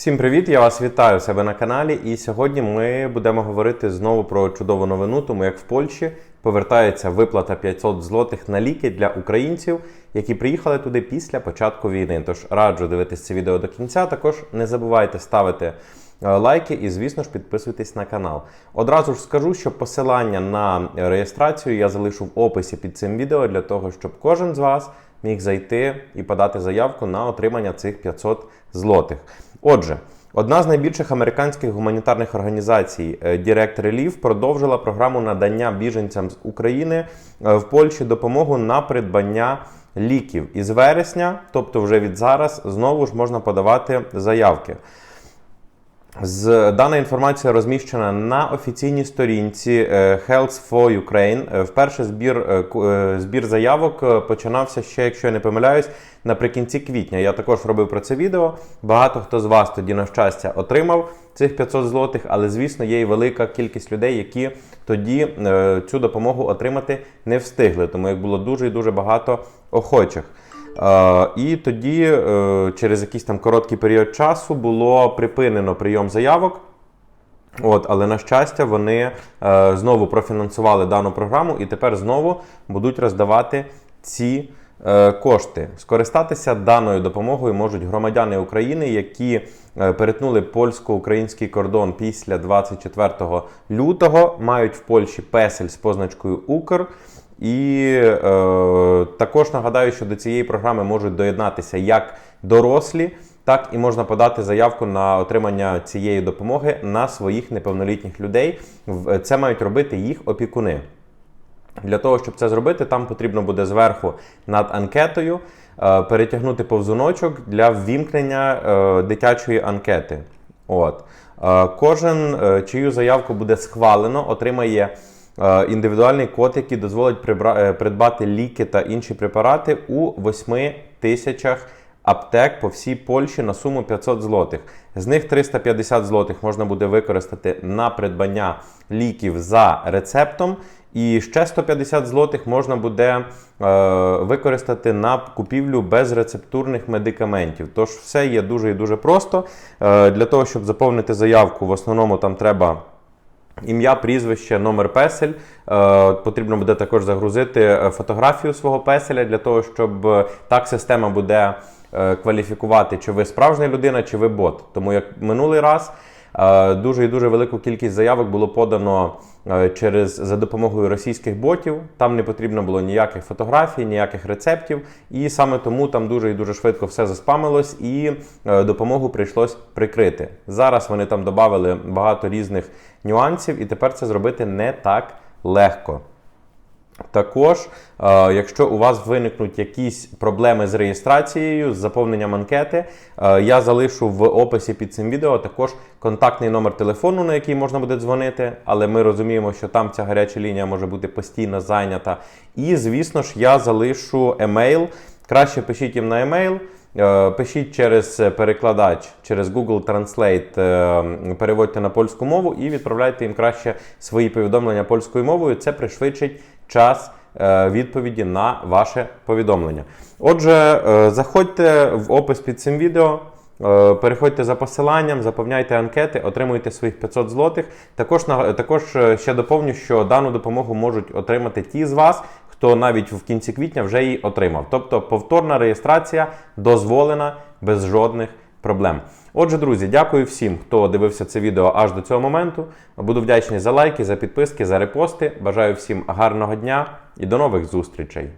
Всім привіт! Я вас вітаю у себе на каналі. І сьогодні ми будемо говорити знову про чудову новину, тому як в Польщі повертається виплата 500 злотих на ліки для українців, які приїхали туди після початку війни. Тож раджу дивитися це відео до кінця. Також не забувайте ставити е, лайки і, звісно ж, підписуйтесь на канал. Одразу ж скажу, що посилання на реєстрацію я залишу в описі під цим відео для того, щоб кожен з вас міг зайти і подати заявку на отримання цих 500 злотих. Отже, одна з найбільших американських гуманітарних організацій е, Direct Relief продовжила програму надання біженцям з України е, в Польщі допомогу на придбання ліків. Із вересня, тобто вже від зараз, знову ж можна подавати заявки. З дана інформація розміщена на офіційній сторінці е, Health for Ukraine. Е, Вперше збір, е, збір заявок починався ще, якщо я не помиляюсь, наприкінці квітня. Я також робив про це відео. Багато хто з вас тоді, на щастя, отримав цих 500 злотих, але звісно, є і велика кількість людей, які тоді цю допомогу отримати не встигли, тому як було дуже і дуже багато охочих. Е, І тоді, е, через якийсь там короткий період часу, було припинено прийом заявок. От, але на щастя, вони е, знову профінансували дану програму і тепер знову будуть роздавати ці кошти. Скористатися даною допомогою можуть громадяни України, які перетнули польсько-український кордон після 24 лютого, мають в Польщі песель з позначкою Укр. І е, також нагадаю, що до цієї програми можуть доєднатися як дорослі, так і можна подати заявку на отримання цієї допомоги на своїх неповнолітніх людей. Це мають робити їх опікуни. Для того, щоб це зробити, там потрібно буде зверху над анкетою е, перетягнути повзуночок для ввімкнення е, дитячої анкети. От. Е, кожен, е, чию заявку буде схвалено, отримає індивідуальний код, який дозволить е, придбати ліки та інші препарати у 8 тисячах аптек по всій Польщі на суму 500 злотих. З них 350 злотих можна буде використати на придбання ліків за рецептом. І ще 150 злотих можна буде е, використати на купівлю безрецептурних медикаментів. Тож все є дуже і дуже просто. Е, для того, щоб заповнити заявку, в основному там треба Ім'я, прізвище, номер песель. Е, потрібно буде також загрузити е, фотографію свого песеля для того, щоб е, так система буде кваліфікувати, чи ви справжня людина, чи ви бот. Тому як минулий раз дуже і дуже велику кількість заявок було подано е, через за допомогою російських ботів. Там не потрібно було ніяких фотографій, ніяких рецептів. І саме тому там дуже і дуже швидко все заспамилось, і е, допомогу прийшлось прикрити. Зараз вони там додали багато різних нюансів, і тепер це зробити не так легко. Також, е, якщо у вас виникнуть якісь проблеми з реєстрацією, з заповненням анкети, е, я залишу в описі під цим відео також контактний номер телефону, на який можна буде дзвонити, але ми розуміємо, що там ця гаряча лінія може бути постійно зайнята. І, звісно ж, я залишу емейл. Краще пишіть їм на емейл. Е, Пишіть через перекладач, через Google Translate, е, переводьте на польську мову і відправляйте їм краще свої повідомлення польською мовою. Це пришвидшить час е, відповіді на ваше повідомлення. Отже, е, заходьте в опис під цим відео. Е, Переходьте за посиланням, заповняйте анкети, отримуйте своїх 500 злотих. Також також е, ще доповню, що дану допомогу можуть отримати ті з вас, хто навіть в кінці квітня вже її отримав. Тобто повторна реєстрація дозволена без жодних проблем. Отже, друзі, дякую всім, хто дивився це відео аж до цього моменту. Буду вдячний за лайки, за підписки, за репости. Бажаю всім гарного дня і до нових зустрічей.